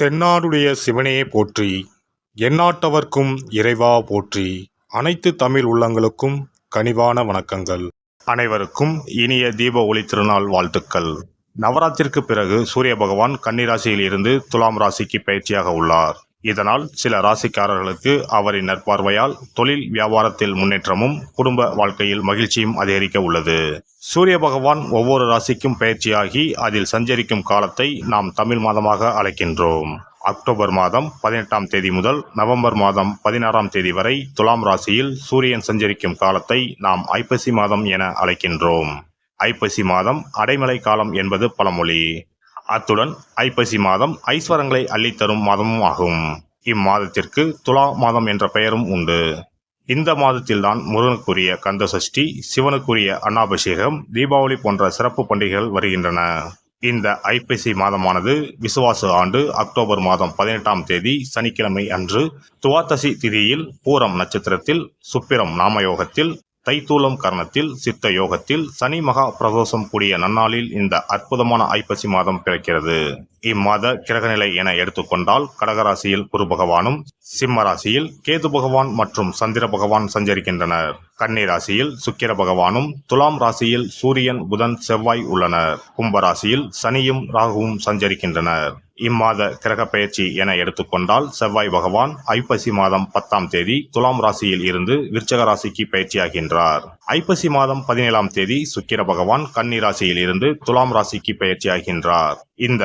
தென்னாடுடைய சிவனையே போற்றி எந்நாட்டவர்க்கும் இறைவா போற்றி. அனைத்து தமிழ் உள்ளங்களுக்கும் கனிவான வணக்கங்கள். அனைவருக்கும் இனிய தீப ஒளி திருநாள் வாழ்த்துக்கள். நவராத்திற்கு பிறகு சூரிய பகவான் கன்னிராசியில் இருந்து துலாம் ராசிக்கு பயிற்சியாக உள்ளார். இதனால் சில ராசிக்காரர்களுக்கு அவரின் நற்பார்வையால் தொழில் வியாபாரத்தில் முன்னேற்றமும் குடும்ப வாழ்க்கையில் மகிழ்ச்சியும் அதிகரிக்க உள்ளது. சூரிய பகவான் ஒவ்வொரு ராசிக்கும் பயிற்சியாகி அதில் சஞ்சரிக்கும் காலத்தை நாம் தமிழ் மாதமாக அழைக்கின்றோம். அக்டோபர் மாதம் பதினெட்டாம் தேதி முதல் நவம்பர் மாதம் பதினாறாம் தேதி வரை துலாம் ராசியில் சூரியன் சஞ்சரிக்கும் காலத்தை நாம் ஐப்பசி மாதம் என அழைக்கின்றோம். ஐப்பசி மாதம் அடைமழை காலம் என்பது பழமொழி. அத்துடன் ஐப்பசி மாதம் ஐஸ்வரங்களை அள்ளித்தரும் மாதமும் ஆகும். இம்மாதத்திற்கு துலா மாதம் என்ற பெயரும் உண்டு. இந்த மாதத்தில்தான் முருகனுக்குரிய கந்த சஷ்டி சிவனுக்குரிய அன்னாபிஷேகம் தீபாவளி போன்ற சிறப்பு பண்டிகைகள் வருகின்றன. இந்த ஐப்பசி மாதமானது விசுவாச ஆண்டு அக்டோபர் மாதம் பதினெட்டாம் தேதி சனிக்கிழமை அன்று துவாதசி திதியில் பூரம் நட்சத்திரத்தில் சுப்பிரம் நாமயோகத்தில் தைத்தூலம் கர்ணத்தில் சித்த யோகத்தில் சனி மகா பிரதோஷம் கூடிய நன்னாளில் இந்த அற்புதமான ஐப்பசி மாதம் பிறக்கிறது. இம்மாத கிரகநிலை என எடுத்துக்கொண்டால் கடகராசியில் குரு பகவானும் சிம்ம ராசியில் கேது பகவான் மற்றும் சந்திர பகவான் சஞ்சரிக்கின்றனர். கன்னி ராசியில் சுக்கிர பகவானும் துலாம் ராசியில் சூரியன் புதன் செவ்வாய் உள்ளனர். கும்பராசியில் சனியும் ராகுவும் சஞ்சரிக்கின்றனர். இம்மாத கிரக பயிற்சி என எடுத்துக்கொண்டால் செவ்வாய் பகவான் ஐப்பசி மாதம் பத்தாம் தேதி துலாம் ராசியில் இருந்து விருச்சக ராசிக்கு பயிற்சியாகின்றார் ஐப்பசி மாதம் பதினேழாம் தேதி சுக்கிர பகவான் கன்னி ராசியில் இருந்து துலாம் ராசிக்கு பயிற்சியாகின்றார் இந்த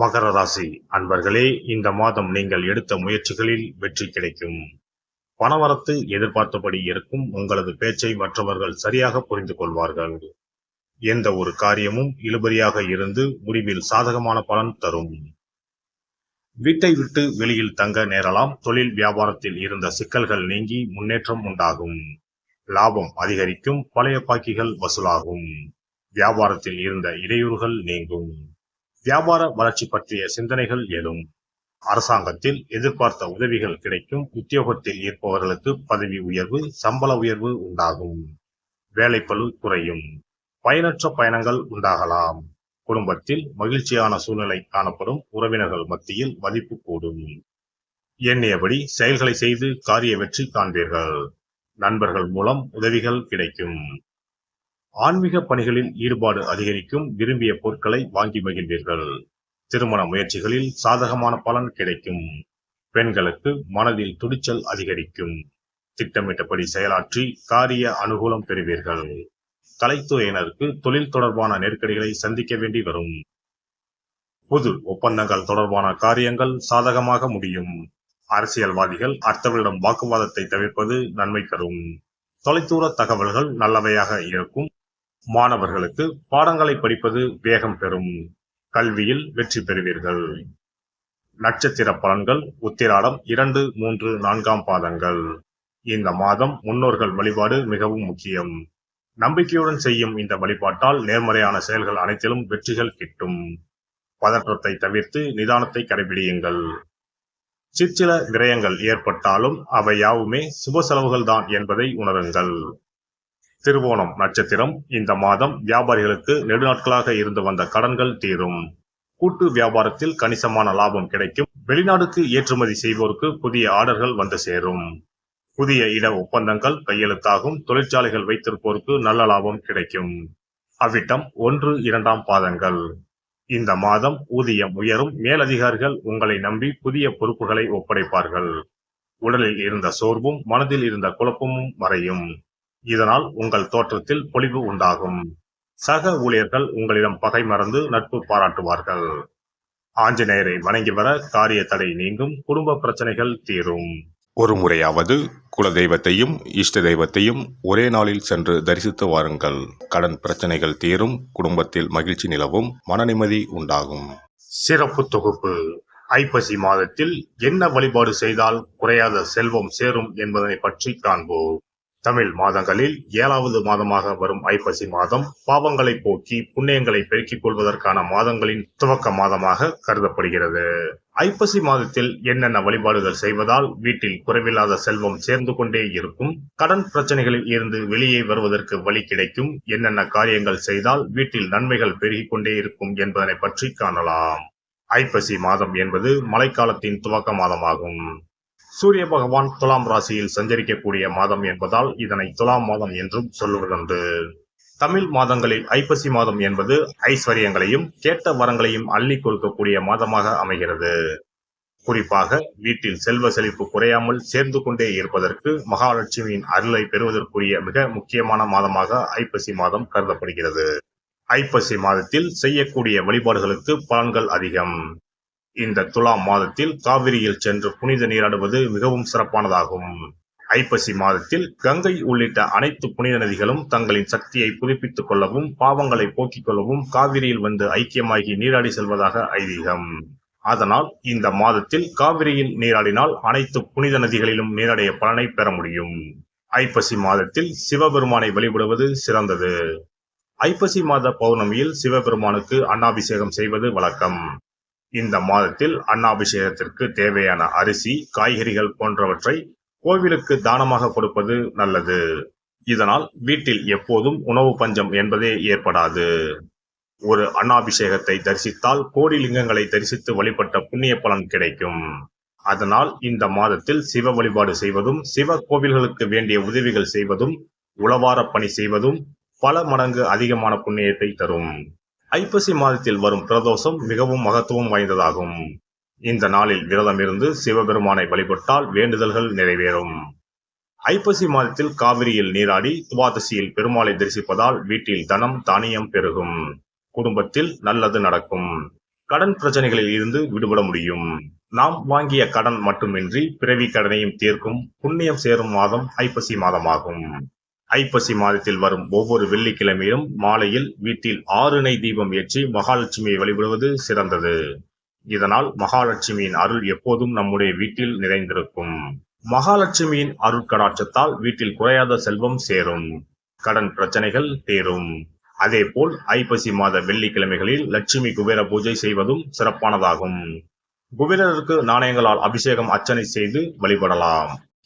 மகர ராசி அன்பர்களே இந்த மாதம் நீங்கள் எடுத்த முயற்சிகளில் வெற்றி கிடைக்கும். பணவரத்து எதிர்பார்த்தபடி இருக்கும் உங்களது பேச்சை மற்றவர்கள் சரியாக புரிந்து கொள்வார்கள். எந்த ஒரு காரியமும் இழுபறியாக இருந்து முடிவில் சாதகமான பலன் தரும். வீட்டை விட்டு வெளியில் தங்க நேரலாம் தொழில் வியாபாரத்தில் இருந்த சிக்கல்கள் நீங்கி முன்னேற்றம் உண்டாகும். லாபம் அதிகரிக்கும் பழைய பாக்கிகள் வசூலாகும். வியாபாரத்தில் இருந்த இடையூறுகள் நீங்கும். வியாபார வளர்ச்சி பற்றிய சிந்தனைகள் எழும் அரசாங்கத்தில் எதிர்பார்த்த உதவிகள் கிடைக்கும். உத்தியோகத்தில் இருப்பவர்களுக்கு பதவி உயர்வு சம்பள உயர்வு உண்டாகும். வேலைப்பளு குறையும். பயனற்ற பயணங்கள் உண்டாகலாம். குடும்பத்தில் மகிழ்ச்சியான சூழ்நிலை காணப்படும். உறவினர்கள் மத்தியில் மதிப்பு கூடும். எண்ணியபடி செயல்களை செய்து காரிய வெற்றி காண்பீர்கள். நண்பர்கள் மூலம் உதவிகள் கிடைக்கும். ஆன்மீக பணிகளில் ஈடுபாடு அதிகரிக்கும் விரும்பிய பொருட்களை வாங்கி மகிழ்வீர்கள் திருமண முயற்சிகளில் சாதகமான பலன் கிடைக்கும். பெண்களுக்கு மனதில் துடிச்சல் அதிகரிக்கும். திட்டமிட்டபடி செயலாற்றி காரிய அனுகூலம் பெறுவீர்கள். கலைத்துறையினருக்கு தொழில் தொடர்பான நெருக்கடிகளை சந்திக்க வேண்டி வரும். புது ஒப்பந்தங்கள் தொடர்பான காரியங்கள் சாதகமாக முடியும். அரசியல்வாதிகள் அடுத்தவர்களிடம் வாக்குவாதத்தை தவிர்ப்பது நன்மை தரும். தொலைதூர தகவல்கள் நல்லவையாக இருக்கும். மாணவர்களுக்கு பாடங்களை படிப்பது வேகம் பெறும் கல்வியில் வெற்றி பெறுவீர்கள். நட்சத்திர பலன்கள் உத்திராடம் இரண்டு மூன்று நான்காம் பாதங்கள். இந்த மாதம் முன்னோர்கள் வழிபாடு மிகவும் முக்கியம். நம்பிக்கையுடன் செய்யும் இந்த வழிபாட்டால் நேர்மறையான செயல்கள் அனைத்திலும் வெற்றிகள் கிட்டும். பதற்றத்தை தவிர்த்து நிதானத்தை கடைபிடியுங்கள். சிற்சில விரயங்கள் ஏற்பட்டாலும் அவை யாவுமே சுப செலவுகள் தான் என்பதை உணருங்கள். திருவோணம் நட்சத்திரம். இந்த மாதம் வியாபாரிகளுக்கு நெடுநாட்களாக இருந்து வந்த கடன்கள் தீரும். கூட்டு வியாபாரத்தில் கணிசமான லாபம் கிடைக்கும். வெளிநாடுக்கு ஏற்றுமதி செய்வோருக்கு புதிய ஆர்டர்கள் வந்து சேரும். புதிய இட ஒப்பந்தங்கள் கையெழுத்தாகும். தொழிற்சாலைகள் வைத்திருப்போருக்கு நல்ல லாபம் கிடைக்கும். அவ்விட்டம் ஒன்று இரண்டாம் பாதங்கள். இந்த மாதம் ஊதியம் உயரும். மேலதிகாரிகள் உங்களை நம்பி புதிய பொறுப்புகளை ஒப்படைப்பார்கள். உடலில் இருந்த சோர்வும் மனதில் இருந்த குழப்பமும் மறையும். இதனால் உங்கள் தோற்றத்தில் பொலிவு உண்டாகும். சக ஊழியர்கள் உங்களிடம் பகை மறந்து நட்பு பாராட்டுவார்கள். ஆஞ்சநேயரை வணங்கி வர காரிய தடை நீங்கும் குடும்ப பிரச்சனைகள் தீரும். ஒரு முறையாவது குல தெய்வத்தையும் இஷ்ட தெய்வத்தையும் ஒரே நாளில் சென்று தரிசித்து வாருங்கள். கடன் பிரச்சனைகள் தீரும் குடும்பத்தில் மகிழ்ச்சி நிலவும் மன நிம்மதி உண்டாகும். சிறப்பு தொகுப்பு. ஐப்பசி மாதத்தில் என்ன வழிபாடு செய்தால் குறையாத செல்வம் சேரும் என்பதனை பற்றி காண்போம். தமிழ் மாதங்களில் ஏழாவது மாதமாக வரும் ஐப்பசி மாதம் பாவங்களை போக்கி புண்ணியங்களை பெருக்கிக் கொள்வதற்கான மாதங்களின் துவக்க மாதமாக கருதப்படுகிறது. ஐப்பசி மாதத்தில் என்னென்ன வழிபாடுகள் செய்வதால் வீட்டில் குறைவில்லாத செல்வம் சேர்ந்து கொண்டே இருக்கும் கடன் பிரச்சனைகளில் இருந்து வெளியே வருவதற்கு வழி கிடைக்கும் என்னென்ன காரியங்கள் செய்தால் வீட்டில் நன்மைகள் பெருகிக் கொண்டே இருக்கும் என்பதனை பற்றி காணலாம். ஐப்பசி மாதம் என்பது மழைக்காலத்தின் துவக்க மாதமாகும். சூரிய பகவான் துலாம் ராசியில் சஞ்சரிக்கக்கூடிய மாதம் என்பதால் இதனை துலாம் மாதம் என்றும் சொல்லுவதுண்டு. தமிழ் மாதங்களில் ஐப்பசி மாதம் என்பது ஐஸ்வர்யங்களையும் கேட்ட வரங்களையும் அள்ளி கொடுக்கக்கூடிய மாதமாக அமைகிறது. குறிப்பாக வீட்டில் செல்வ செழிப்பு குறையாமல் சேர்ந்து கொண்டே இருப்பதற்கு மகாலட்சுமியின் அருளை பெறுவதற்குரிய மிக முக்கியமான மாதமாக ஐப்பசி மாதம் கருதப்படுகிறது. ஐப்பசி மாதத்தில் செய்யக்கூடிய வழிபாடுகளுக்கு பலன்கள் அதிகம். இந்த துலாம் மாதத்தில் காவிரியில் சென்று புனித நீராடுவது மிகவும் சிறப்பானதாகும். ஐப்பசி மாதத்தில் கங்கை உள்ளிட்ட அனைத்து புனித நதிகளும் தங்களின் சக்தியை புதுப்பித்துக் கொள்ளவும் பாவங்களை போக்கிக் கொள்ளவும் காவிரியில் வந்து ஐக்கியமாகி நீராடி செல்வதாக ஐதீகம். அதனால் இந்த மாதத்தில் காவிரியில் நீராடினால் அனைத்து புனித நதிகளிலும் நீராடிய பலனை பெற முடியும். ஐப்பசி மாதத்தில் சிவபெருமானை வழிபடுவது சிறந்தது. ஐப்பசி மாத பௌர்ணமியில் சிவபெருமானுக்கு அன்னாபிஷேகம் செய்வது வழக்கம். இந்த மாதத்தில் அன்னாபிஷேகத்திற்கு தேவையான அரிசி காய்கறிகள் போன்றவற்றை கோவிலுக்கு தானமாக கொடுப்பது நல்லது. இதனால் வீட்டில் எப்போதும் உணவு பஞ்சம் என்பதே ஏற்படாது. ஒரு அன்னாபிஷேகத்தை தரிசித்தால் கோடி லிங்கங்களை தரிசித்து வழிபட்ட புண்ணிய பலன் கிடைக்கும். அதனால் இந்த மாதத்தில் சிவ வழிபாடு செய்வதும் சிவ கோவில்களுக்கு வேண்டிய உதவிகள் செய்வதும் உளவார பணி செய்வதும் பல மடங்கு அதிகமான புண்ணியத்தை தரும். ஐப்பசி மாதத்தில் வரும் பிரதோஷம் மிகவும் மகத்துவம் வாய்ந்ததாகும். இந்த நாளில் விரதம் இருந்து சிவபெருமானை வழிபட்டால் வேண்டுதல்கள் நிறைவேறும். ஐப்பசி மாதத்தில் காவிரியில் நீராடி துவாதசியில் பெருமாளை தரிசிப்பதால் வீட்டில் தனம் தானியம் பெருகும். குடும்பத்தில் நல்லது நடக்கும். கடன் பிரச்சனைகளில் இருந்து விடுபட முடியும். நாம் வாங்கிய கடன் மட்டுமின்றி பிறவி கடனையும் தீர்க்கும் புண்ணியம் சேரும் மாதம் ஐப்பசி மாதமாகும். ஐப்பசி மாதத்தில் வரும் ஒவ்வொரு வெள்ளிக்கிழமையும் மாலையில் வீட்டில் ஆறு நெய் தீபம் ஏற்றி மகாலட்சுமியை வழிபடுவது சிறந்தது. இதனால் மகாலட்சுமியின் அருள் எப்போதும் நம்முடைய வீட்டில் நிறைந்திருக்கும். மகாலட்சுமியின் அருட்கடாட்சத்தால் வீட்டில் குறையாத செல்வம் சேரும். கடன் பிரச்சனைகள் தீரும். அதேபோல் ஐப்பசி மாத வெள்ளிக்கிழமைகளில் லட்சுமி குபேர பூஜை செய்வதும் சிறப்பானதாகும். குபேரருக்கு நாணயங்களால் அபிஷேகம் அர்ச்சனை செய்து வழிபடலாம்.